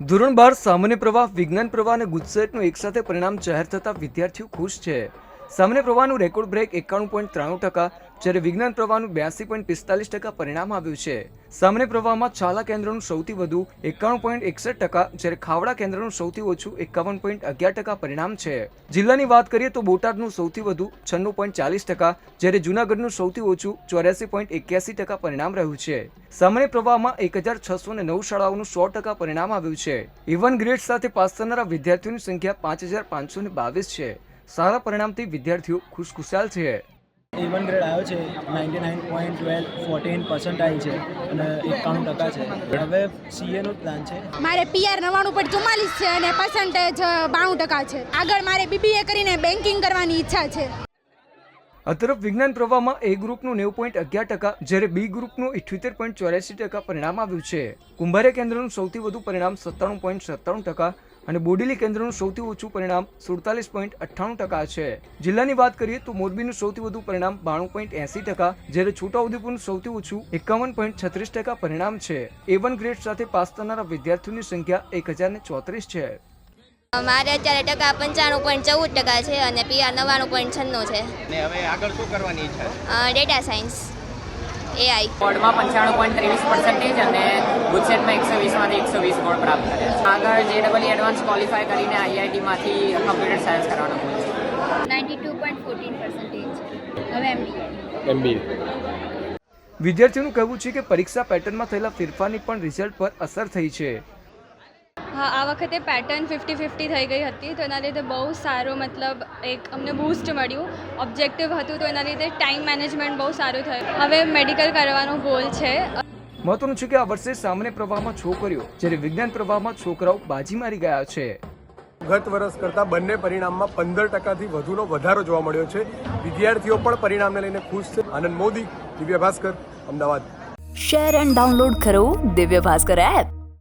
ધોરણ બાર સામાન્ય પ્રવાહ, વિજ્ઞાન પ્રવાહ અને ગુજસેટનું એકસાથે પરિણામ જાહેર થતા વિદ્યાર્થીઓ ખુશ છે. સામાન્ય પ્રવાહનું રેકોર્ડ બ્રેક એકાણું પોઈન્ટ ત્રાણું ટકા, જ્યારે વિજ્ઞાન પ્રવાહનું બ્યાસી પોઈન્ટ પિસ્તાલીસ ટકા પરિણામ આવ્યું છે. સામાન્ય પ્રવાહમાં છાલા કેન્દ્રનું સૌથી વધુ એકાણું પોઈન્ટ એકસઠ ટકા, જ્યારે ખાવડા કેન્દ્રનું સૌથી ઓછું એકાવન પોઈન્ટ અગિયાર ટકા પરિણામ છે. જિલ્લાની વાત કરીએ તો બોટાદનું સૌથી વધુ છન્નું પોઈન્ટ ચાલીસ ટકા, જ્યારે જૂનાગઢનું સૌથી ઓછું ચોર્યાસી પોઈન્ટ એક્યાસી ટકા પરિણામ રહ્યું છે. સામાન્ય પ્રવાહમાં એક હજાર છસો ને નવ શાળાઓનું સો ટકા પરિણામ આવ્યું છે. ઇવન ગ્રેડ સાથે પાસ થનારા વિદ્યાર્થીઓની સંખ્યા પાંચ હજાર પાંચસો ને બાવીસ છે. સારા પરિણામથી વિદ્યાર્થીઓ ખુશખુશાલ છે. ઇવન ગ્રેડ આવ્યો છે ninety nine point twelve fourteen percentile છે અને એકાણું ટકા છે. હવે સીએનો પ્લાન છે. મારે પીઆર નવ્વાણું પોઈન્ટ ચુમ્માલીસ છે અને પર્સન્ટેજ બાણું ટકા છે. આગળ મારે બીબીએ કરીને બેન્કિંગ કરવાની ઈચ્છા છે. અતરફ વિજ્ઞાન પ્રવાહમાં એ ગ્રુપનું નેવું પોઈન્ટ અગિયાર ટકા જ્યારે બી ગ્રુપનું ઇઠ્યોતેર પોઈન્ટ ચોર્યાસી ટકા પરિણામ આવ્યું છે. કુંભારે કેન્દ્રનું સૌથી વધુ પરિણામ સત્તાણું પોઈન્ટ સત્તાણું ટકા અને બોડેલી કેન્દ્રનું સૌથી ઓછું પરિણામ સુડતાલીસ પોઈન્ટ અઠ્ઠાણું ટકા છે. જિલ્લાની વાત કરીએ તો મોરબીનું સૌથી વધુ પરિણામ બાણું પોઈન્ટ એસી ટકા જ્યારે છોટાઉદેપુરનું સૌથી ઓછું એકાવન પોઈન્ટ છત્રીસ ટકા પરિણામ છે. એ વન ગ્રેડ સાથે પાસ થનારા વિદ્યાર્થીઓની સંખ્યા એક હજાર ને ચોત્રીસ છે. મારે અત્યારે ટકા પંચાણું પોઈન્ટ ચૌદ ટકા છે અને પીઆર નવ્વાણું પોઈન્ટ છન્નું છે. હવે આગળ શું કરવાની ઈચ્છા ડેટા સાયન્સ. એઆઈ બોર્ડમાં પંચાણું પોઈન્ટ ત્રેવીસ પર્સન્ટેજ અને ગુજસેટમાં એકસો વીસમાંથી એકસો વીસ ગોળ પ્રાપ્ત કર્યા છે. આગળ જે ડબલ એડવાન્સ ક્વોલિફાય કરીને આઈઆઈટીમાંથી કમ્પ્યુટર સાયન્સ કરવાનો ગોલ છે. Ninety two point fourteen percentage હવે એમબીએ વિદ્યાર્થીઓનું કહેવું છે કે પરીક્ષા પેટર્નમાં થયેલા ફેરફારની પણ રિઝલ્ટ પર અસર થઈ છે. હા આ વખતે પેટર્ન ફિફ્ટી ફિફ્ટી થઈ ગઈ હતી તો એના લીધે બહુ સારો મતલબ એક અમને બૂસ્ટ મળ્યું. ઓબ્જેક્ટિવ હતું તો એના લીધે ટાઈમ મેનેજમેન્ટ બહુ સારું થયું. હવે મેડિકલ કરવાનો ગોલ છે. મહત્વનું છે કે આ વર્ષે સામાન્ય પ્રવાહમાં છોકરીઓ જ્યારે વિજ્ઞાન પ્રવાહમાં છોકરાઓ બાજી મારી ગયા છે. ગત વર્ષ કરતાં બંને પરિણામમાં પંદર ટકાથી વધુનો વધારો જોવા મળ્યો છે. વિદ્યાર્થીઓ પણ પરિણામને લઈને ખુશ છે. Anand Modi Divya Bhaskar Ahmedabad. Share and download કરો દિવ્ય ભાસ્કર એપ